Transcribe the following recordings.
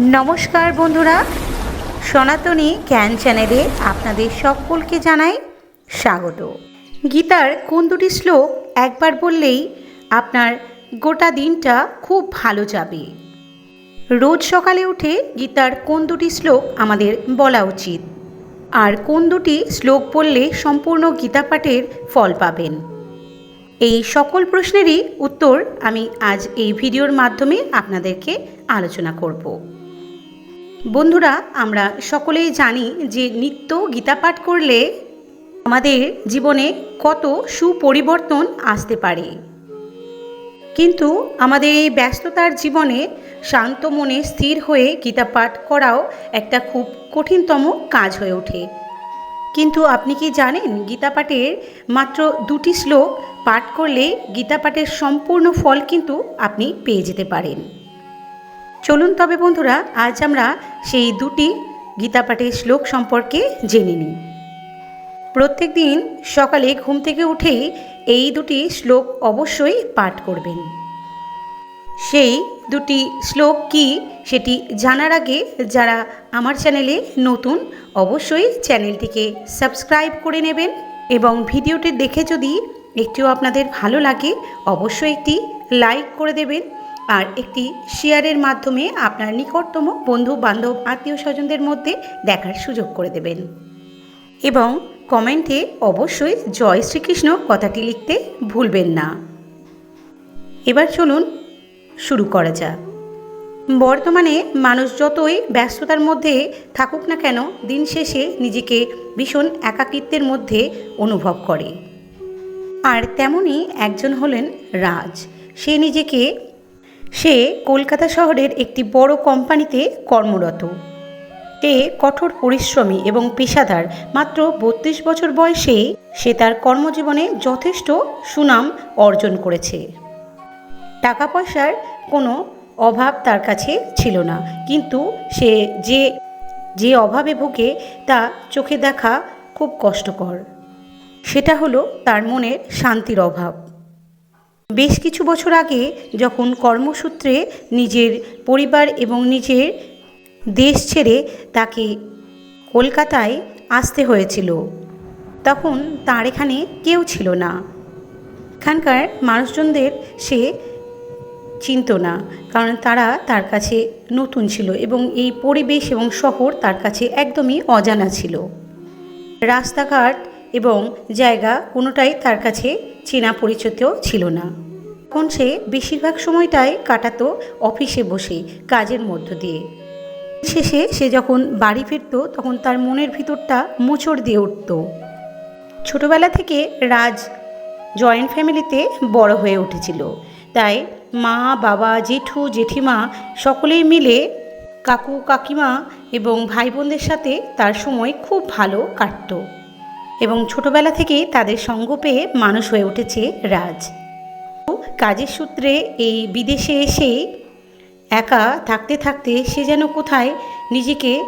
নমস্কার বন্ধুরা, সনাতনী জ্ঞান চ্যানেলে আপনাদের সকলকে জানাই স্বাগত। গীতার কোন দুটি শ্লোক একবার বললেই আপনার গোটা দিনটা খুব ভালো যাবে। রোজ সকালে উঠে গীতার কোন দুটি শ্লোক আমাদের বলা উচিত? আর কোন দুটি শ্লোক বললে সম্পূর্ণ গীতা পাঠের ফল পাবেন? এই সকল প্রশ্নেরই উত্তর আমি আজ এই ভিডিওর মাধ্যমে আপনাদেরকে আলোচনা করব। বন্ধুরা, আমরা সকলেই জানি যে নিত্য গীতা পাঠ করলে আমাদের জীবনে কত সুপরিবর্তন আসতে পারে। কিন্তু আমাদের এই ব্যস্ততার জীবনে শান্ত মনে স্থির হয়ে গীতা পাঠ করাও একটা খুব কঠিনতম কাজ হয়ে ওঠে। কিন্তু আপনি কি জানেন, গীতা পাঠের মাত্র দুটি শ্লোক পাঠ করলে গীতা পাঠের সম্পূর্ণ ফল কিন্তু আপনি পেয়ে যেতে পারেন। চলুন তবে বন্ধুরা, আজ আমরা সেই দুটি গীতাপাঠের শ্লোক সম্পর্কে জেনে নিই। প্রত্যেক দিন সকালে ঘুম থেকে উঠেই এই দুটি শ্লোক অবশ্যই পাঠ করবেন। সেই দুটি শ্লোক কি সেটি জানার আগে যারা আমার চ্যানেলে নতুন, অবশ্যই চ্যানেলটিকে সাবস্ক্রাইব করে নেবেন এবং ভিডিওটি দেখে যদি একটিও আপনাদের ভালো লাগে, অবশ্যই একটি লাইক করে দেবেন। আর একটি শেয়ারের মাধ্যমে আপনার নিকটতম বন্ধু, বান্ধব, আত্মীয় স্বজনদের মধ্যে দেখার সুযোগ করে দেবেন। এবং কমেন্টে অবশ্যই জয় শ্রীকৃষ্ণ কথাটি লিখতে ভুলবেন না। এবার চলুন শুরু করা যাক। বর্তমানে মানুষ যতই ব্যস্ততার মধ্যে থাকুক না কেন, দিন শেষে নিজেকে ভীষণ একাকিত্বের মধ্যে অনুভব করে। আর তেমনই একজন হলেন রাজ। সে নিজেকে সে কলকাতা শহরের একটি বড় কোম্পানিতে কর্মরত। সে কঠোর পরিশ্রমী এবং পেশাদার, মাত্র বত্রিশ বছর বয়সে সে তার কর্মজীবনে যথেষ্ট সুনাম অর্জন করেছে। টাকা পয়সার কোনো অভাব তার কাছে ছিল না, কিন্তু সে যে যে অভাবে ভুগে তা চোখে দেখা খুব কষ্টকর। সেটা হলো তার মনের শান্তির অভাব। বেশ কিছু বছর আগে যখন কর্মসূত্রে নিজের পরিবার এবং নিজের দেশ ছেড়ে তাকে কলকাতায় আসতে হয়েছিল, তখন তার এখানে কেউ ছিল না। এখানকার মানুষজনদের সে চিনত না, কারণ তারা তার কাছে নতুন ছিল এবং এই পরিবেশ এবং শহর তার কাছে একদমই অজানা ছিল। রাস্তাঘাট এবং জায়গা কোনোটাই তার কাছে চেনা পরিচিত ছিল না। তখন সে বেশিরভাগ সময়টাই কাটাতো অফিসে বসে, কাজের মধ্য দিয়ে। শেষে সে যখন বাড়ি ফিরত, তখন তার মনের ভিতরটা মোচড় দিয়ে উঠত। ছোটবেলা থেকে রাজ জয়েন্ট ফ্যামিলিতে বড় হয়ে উঠেছিল। তাই মা, বাবা, জেঠু, জেঠিমা সকলেই মিলে কাকু, কাকিমা এবং ভাই বোনদের সাথে তার সময় খুব ভালো কাটত। এবং ছোটবেলা থেকেই তাদের সঙ্গ পেয়ে মানুষ হয়ে উঠেছে রাজ। কাজের সূত্রে এই বিদেশে এসে একা থাকতে থাকতে সে যেন কোথায় নিজেকে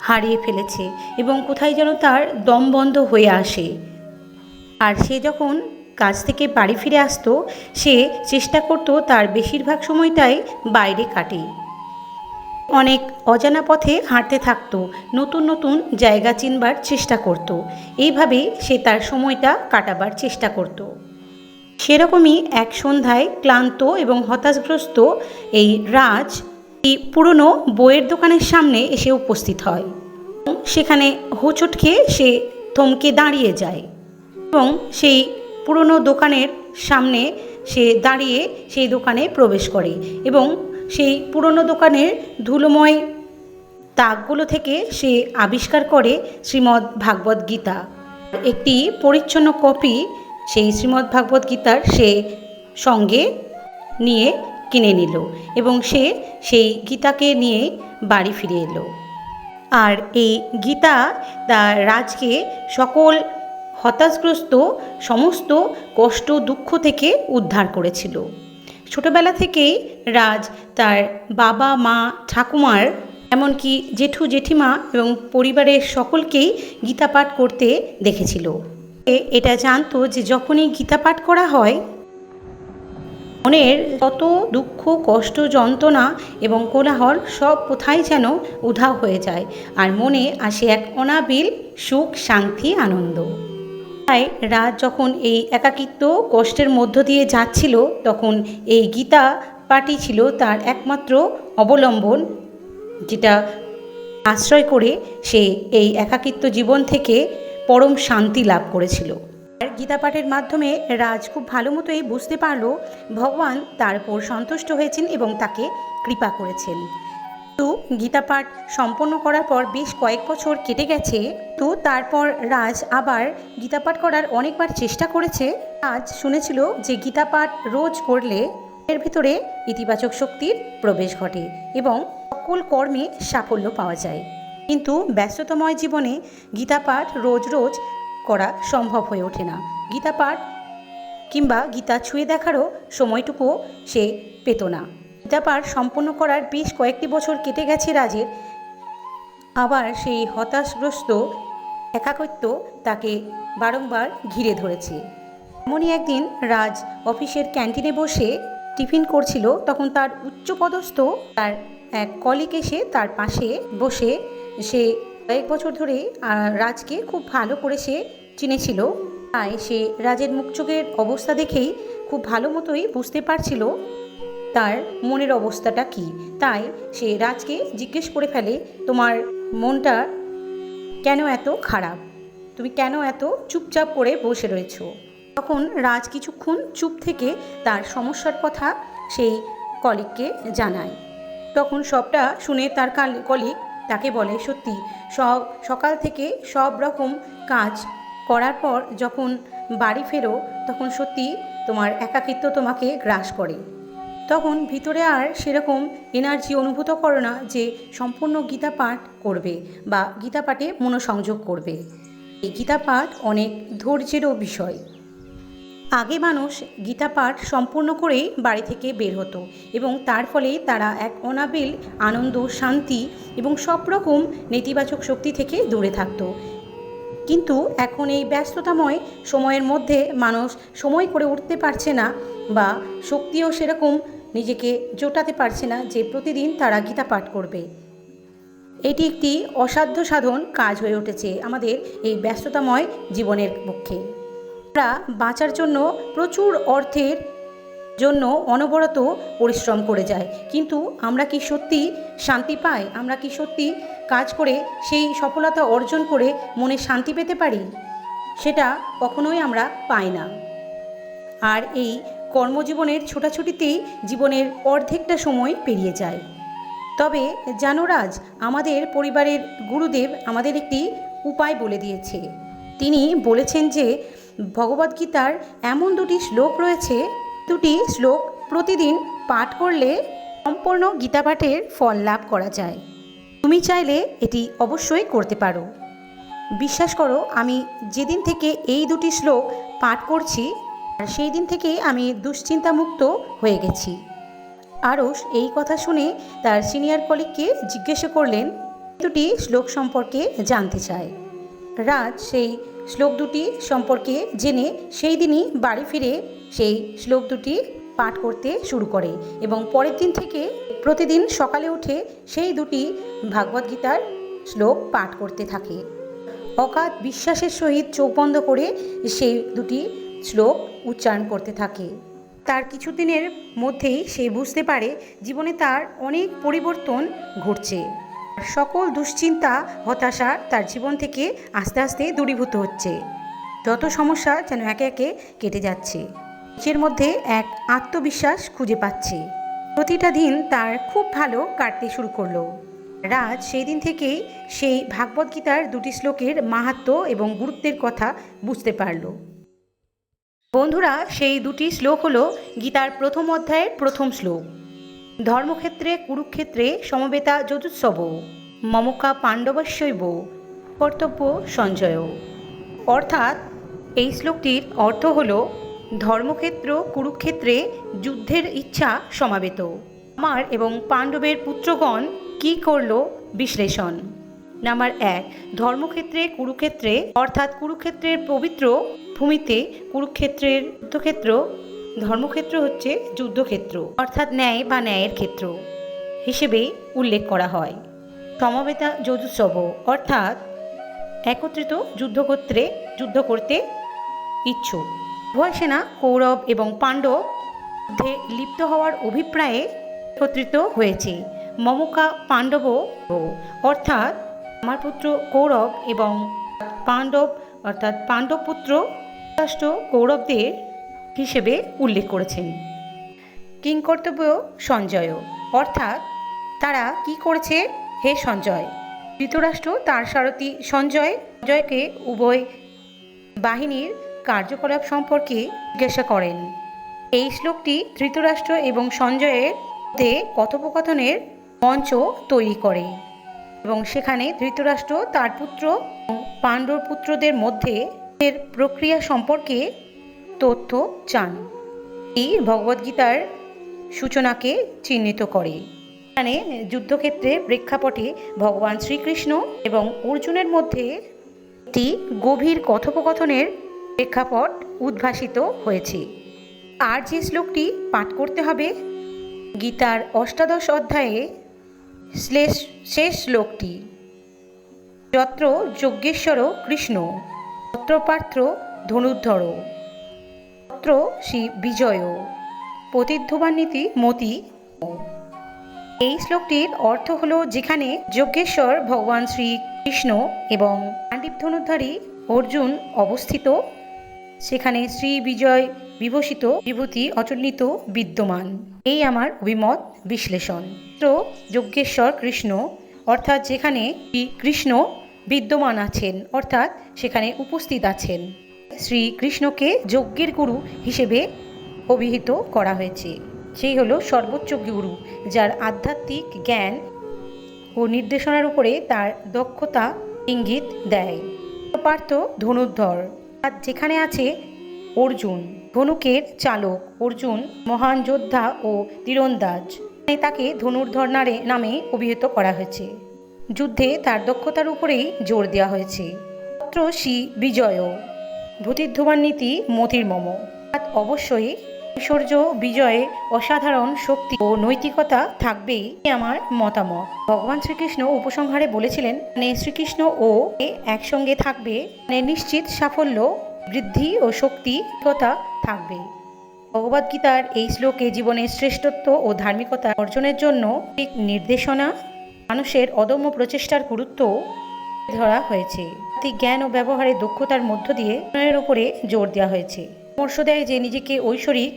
হারিয়ে ফেলেছে এবং কোথায় যেন তার দম বন্ধ হয়ে আসে। আর সে যখন কাজ থেকে বাড়ি ফিরে আসতো, সে চেষ্টা করত তার বেশিরভাগ সময়টাই বাইরে কাটে। অনেক অজানা পথে হাঁটতে থাকতো, নতুন নতুন জায়গা চিনবার চেষ্টা করত। এইভাবে সে তার সময়টা কাটাবার চেষ্টা করত। সেরকমই এক সন্ধ্যায় ক্লান্ত এবং হতাশগ্রস্ত এই রাজ এই পুরনো বইয়ের দোকানের সামনে এসে উপস্থিত হয়। সেখানে হোঁচট খেয়ে সে থমকে দাঁড়িয়ে যায় এবং সেই পুরনো দোকানের সামনে সে দাঁড়িয়ে সেই দোকানে প্রবেশ করে এবং সেই পুরনো দোকানের ধুলোময় তাকগুলো থেকে সে আবিষ্কার করে শ্রীমদ্ ভাগবত গীতা। একটি পরিচ্ছন্ন কপি সেই শ্রীমদ্ ভাগবত গীতার সে সঙ্গে নিয়ে কিনে নিল এবং সে সেই গীতাকে নিয়ে বাড়ি ফিরে এলো। আর এই গীতা তার রাজকে সকল হতাশগ্রস্ত সমস্ত কষ্ট দুঃখ থেকে উদ্ধার করেছিল। ছোটবেলা থেকেই রাজ তার বাবা, মা, ঠাকুমার, এমনকি জেঠু, জেঠিমা এবং পরিবারের সকলকেই গীতা পাঠ করতে দেখেছিল। এটা জানতো যে যখনই গীতা পাঠ করা হয়, মনের কত দুঃখ, কষ্ট, যন্ত্রণা এবং কোলাহল সব কোথায় যেন উধাও হয়ে যায়। আর মনে আসে এক অনাবিল সুখ, শান্তি, আনন্দ। তাই রাত যখন এই একাকিত্ব কষ্টের মধ্য দিয়ে যাচ্ছিল, তখন এই গীতা পাঠই ছিল তার একমাত্র অবলম্বন, যেটা আশ্রয় করে সে এই একাকিত্ব জীবন থেকে পরম শান্তি লাভ করেছিল। গীতা পাঠের মাধ্যমে রাজ খুব ভালো মতোই বুঝতে পারল, ভগবান তার উপর সন্তুষ্ট হয়েছেন এবং তাকে কৃপা করেছেন। তো গীতা পাঠ সম্পন্ন করার পর বেশ কয়েক বছর কেটে গেছে। তো তারপর রাজ আবার গীতা পাঠ করার অনেকবার চেষ্টা করেছে। আজ শুনেছিল যে গীতা পাঠ রোজ করলে এর ভিতরে ইতিবাচক শক্তির প্রবেশ ঘটে এবং সকল কর্মে সাফল্য পাওয়া যায়। কিন্তু ব্যস্ততময় জীবনে গীতা পাঠ রোজ রোজ করা সম্ভব হয়ে ওঠে না। গীতা পাঠ কিংবা গীতা ছুঁয়ে দেখারও সময়টুকুও সে পেত না। গীতা পাঠ সম্পন্ন করার বেশ কয়েকটি বছর কেটে গেছে রাজের। আবার সেই হতাশগ্রস্ত একাকত্ব তাকে বারংবার ঘিরে ধরেছে। এমনই একদিন রাজ অফিসের ক্যান্টিনে বসে টিফিন করছিল, তখন তার উচ্চপদস্থ তার এক কলিক এসে তার পাশে বসে সে কয়েক বছর ধরে রাজকে খুব ভালো করে সে চিনেছিল। তাই সে রাজের মুখ চোখের অবস্থা দেখেই খুব ভালো মতোই বুঝতে পারছিল তার মনের অবস্থাটা কি? তাই সে রাজকে জিজ্ঞেস করে ফেলে, তোমার মনটা কেন এত খারাপ? তুমি কেন এত চুপচাপ করে বসে রয়েছো? তখন রাজ কিছুক্ষণ চুপ থেকে তার সমস্যার কথা সেই কলিগকে জানায়। তখন সবটা শুনে তার কাল- কলিগ তাকে বলে, সত্যি, সব, সকাল থেকে সব রকম কাজ করার পর যখন বাড়ি ফেরো, তখন সত্যি তোমার একাকিত্ব তোমাকে গ্রাস করে। তখন ভিতরে আর সেরকম এনার্জি অনুভূত করো না যে সম্পূর্ণ গীতা পাঠ করবে বা গীতা পাঠে মনোসংযোগ করবে। এই গীতা পাঠ অনেক ধৈর্যেরও বিষয়। আগে মানুষ গীতা পাঠ সম্পূর্ণ করেই বাড়ি থেকে বের হতো এবং তার ফলে তারা এক অনাবিল আনন্দ, শান্তি এবং সব রকম নেতিবাচক শক্তি থেকে দূরে থাকতো। কিন্তু এখন এই ব্যস্ততাময় সময়ের মধ্যে মানুষ সময় করে উঠতে পারছে না বা শক্তিও সেরকম নিজেকে জোটাতে পারছে না যে প্রতিদিন তারা গীতা পাঠ করবে। এটি একটি অসাধ্য সাধন কাজ হয়ে উঠেছে আমাদের এই ব্যস্ততাময় জীবনের পক্ষে। আমরা বাঁচার জন্য প্রচুর অর্থের জন্য অনবরত পরিশ্রম করে যায় কিন্তু আমরা কি সত্যি শান্তি পাই? আমরা কি সত্যি কাজ করে সেই সফলতা অর্জন করে মনে শান্তি পেতে পারি? সেটা কখনোই আমরা পাই না। আর এই কর্মজীবনের ছোটাছুটিতেই জীবনের অর্ধেকটা সময় পেরিয়ে যায়। তবে জানো রাজ আমাদের পরিবারের গুরুদেব আমাদের একটি উপায় বলে দিয়েছে। তিনি বলেছেন যে ভগবদ্গীতার এমন দুটি শ্লোক রয়েছে, দুটি শ্লোক প্রতিদিন পাঠ করলে সম্পূর্ণ গীতা পাঠের ফল লাভ করা যায়। তুমি চাইলে এটি অবশ্যই করতে পারো। বিশ্বাস করো, আমি যেদিন থেকে এই দুটি শ্লোক পাঠ করছি আর সেই দিন থেকে আমি দুশ্চিন্তামুক্ত হয়ে গেছি। আরস এই কথা শুনে তার সিনিয়র কলিগকে জিজ্ঞেস করলেন, দুটি শ্লোক সম্পর্কে জানতে চায় রাজ সেই শ্লোক দুটি সম্পর্কে জেনে সেই দিনই বাড়ি ফিরে সেই শ্লোক দুটি পাঠ করতে শুরু করে এবং পরের দিন থেকে প্রতিদিন সকালে উঠে সেই দুটি ভাগবদ্গীতার শ্লোক পাঠ করতে থাকে। অগাধ বিশ্বাসের সহিত চোখ বন্ধ করে সেই দুটি শ্লোক উচ্চারণ করতে থাকে। তার কিছুদিনের মধ্যেই সে বুঝতে পারে জীবনে তার অনেক পরিবর্তন ঘটছে। সকল দুশ্চিন্তা, হতাশা তার জীবন থেকে আস্তে আস্তে দূরীভূত হচ্ছে। যত সমস্যা যেন একে একে কেটে যাচ্ছে, নিজের মধ্যে এক আত্মবিশ্বাস খুঁজে পাচ্ছে। প্রতিটা দিন তার খুব ভালো কাটতে শুরু করল। রাজ সেই দিন থেকেই সেই ভাগবদ্গীতার দুটি শ্লোকের মাহাত্ম এবং গুরুত্বের কথা বুঝতে পারল। বন্ধুরা, সেই দুটি শ্লোক হলো গীতার প্রথম অধ্যায়ের প্রথম শ্লোক। ধর্মক্ষেত্রে, কুরুক্ষেত্রে সমবেতা যজুৎসব, মমকা পাণ্ডবস্যৈব কর্তব্য সঞ্জয়। অর্থাৎ, এই শ্লোকটির অর্থ হল ধর্মক্ষেত্র, কুরুক্ষেত্রে যুদ্ধের ইচ্ছা সমাবেত। আমার এবং পাণ্ডবের পুত্রগণ কি করল? বিশ্লেষণ। নাম্বার এক, ধর্মক্ষেত্রে, কুরুক্ষেত্রে, অর্থাৎ কুরুক্ষেত্রের পবিত্র ভূমিতে কুরুক্ষেত্রের যুদ্ধক্ষেত্র, ধর্মক্ষেত্র হচ্ছে যুদ্ধক্ষেত্র, অর্থাৎ ন্যায় বা ন্যায়ের ক্ষেত্র হিসেবে উল্লেখ করা হয়। সমবেতা যজুৎসব অর্থাৎ একত্রিত যুদ্ধক্ষেত্রে যুদ্ধ করতে ইচ্ছুক। উভয় সেনা কৌরব এবং পাণ্ডব যুদ্ধে লিপ্ত হওয়ার অভিপ্রায়ে একত্রিত হয়েছে। মমকা পাণ্ডব, অর্থাৎ আমার পুত্র কৌরব এবং পাণ্ডব, অর্থাৎ পাণ্ডব পুত্র রাষ্ট্র কৌরবদের হিসেবে উল্লেখ করেছেন। কিংকর্তব্য সঞ্জয় অর্থাৎ তারা কি করেছে? হে সঞ্জয়, ধৃতরাষ্ট্র তার সারথি সঞ্জয়, সঞ্জয়কে উভয় বাহিনীর কার্যকলাপ সম্পর্কে জিজ্ঞাসা করেন। এই শ্লোকটি ধৃতরাষ্ট্র এবং সঞ্জয়ের মধ্যে কথোপকথনের মঞ্চ তৈরি করে এবং সেখানে ধৃতরাষ্ট্র তার পুত্র পাণ্ডব পুত্রদের মধ্যে এর প্রক্রিয়া সম্পর্কে তথ্য চান। এই ভগবদ্গীতার সূচনাকে চিহ্নিত করে। এখানে যুদ্ধক্ষেত্রে প্রেক্ষাপটে ভগবান শ্রীকৃষ্ণ এবং অর্জুনের মধ্যে একটি গভীর কথোপকথনের প্রেক্ষাপট উদ্ভাসিত হয়েছে। আর যে শ্লোকটি পাঠ করতে হবে, গীতার অষ্টাদশ অধ্যায়ে শ্লেষ, শেষ শ্লোকটি, যত্র যজ্ঞেশ্বর কৃষ্ণ। তত্র পাত্র ধনুর্ধর। তত্র শ্রী বিজয়। প্রতিধ্ববান্বিতি মতি। এই শ্লোকটির অর্থ হলো যেখানে যজ্ঞেশ্বর ভগবান শ্রী কৃষ্ণ এবং পাণ্ডিব ধনুর্ধারী অর্জুন অবস্থিত, সেখানে শ্রী বিজয় বিভূষিত বিভূতি অচন্নিত বিদ্যমান। এই আমার অভিমত বিশ্লেষণ। যজ্ঞেশ্বর কৃষ্ণ, অর্থাৎ যেখানে কৃষ্ণ বিদ্যমান আছেন, অর্থাৎ সেখানে উপস্থিত আছেন। শ্রীকৃষ্ণকে যজ্ঞের গুরু হিসেবে অভিহিত করা হয়েছে। সেই হলো সর্বোচ্চ গুরু, যার আধ্যাত্মিক জ্ঞান ও নির্দেশনার উপরে তার দক্ষতা ইঙ্গিত দেয়। পার্থ ধনুর্ধর, আর যেখানে আছে অর্জুন, ধনুকের চালক অর্জুন, মহান যোদ্ধা ও তীরন্দাজ। তাকে ধনুর্ধর নারে, নামে অভিহিত করা হয়েছে। যুদ্ধে তার দক্ষতার উপরেই জোর দেওয়া হয়েছে। পত্র শ্রী বিজয় ভূতিধ্ববান্বিতি মতির মম। অবশ্যই ঐশ্বর্য, বিজয়ে, অসাধারণ শক্তি ও নৈতিকতা থাকবেই আমার মতামত। ভগবান শ্রীকৃষ্ণ উপসংহারে বলেছিলেন মানে শ্রীকৃষ্ণ ও একসঙ্গে থাকবে মানে নিশ্চিত সাফল্য, বৃদ্ধি ও শক্তিকতা থাকবে। ভগবদ্গীতার এই শ্লোকে জীবনের শ্রেষ্ঠত্ব ও ধার্মিকতা অর্জনের জন্য নির্দেশনা মানুষের অদম্য প্রচেষ্টার গুরুত্ব ধরা হয়েছে। জ্ঞান ও ব্যবহারের দক্ষতার মধ্য দিয়ে উন্নয়নের উপরে জোর দেওয়া হয়েছে। পরামর্শ দেয় যে নিজেকে ঐশ্বরিক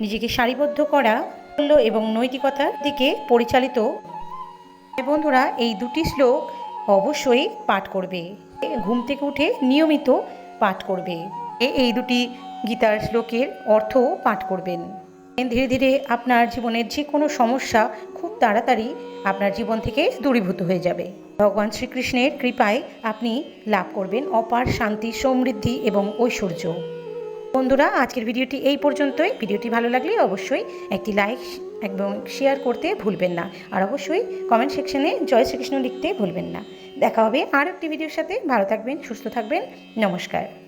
নিজেকে সারিবদ্ধ করা, মূল্য এবং নৈতিকতার দিকে পরিচালিত। বন্ধুরা, এই দুটি শ্লোক অবশ্যই পাঠ করবে। ঘুম থেকে উঠে নিয়মিত পাঠ করবে। এই দুটি গীতার শ্লোকের অর্থও পাঠ করবেন। ধীরে ধীরে আপনার জীবনের যে কোনো সমস্যা খুব তাড়াতাড়ি আপনার জীবন থেকে দূরীভূত হয়ে যাবে। ভগবান শ্রীকৃষ্ণের কৃপায় আপনি লাভ করবেন অপার শান্তি, সমৃদ্ধি এবং ঐশ্বর্য। বন্ধুরা, আজকের ভিডিওটি এই পর্যন্তই। ভিডিওটি ভালো লাগলে অবশ্যই একটি লাইক এবং শেয়ার করতে ভুলবেন না। আর অবশ্যই কমেন্ট সেকশনে জয় শ্রীকৃষ্ণ লিখতে ভুলবেন না। দেখা হবে আর একটি ভিডিওর সাথে। ভালো থাকবেন, সুস্থ থাকবেন। নমস্কার।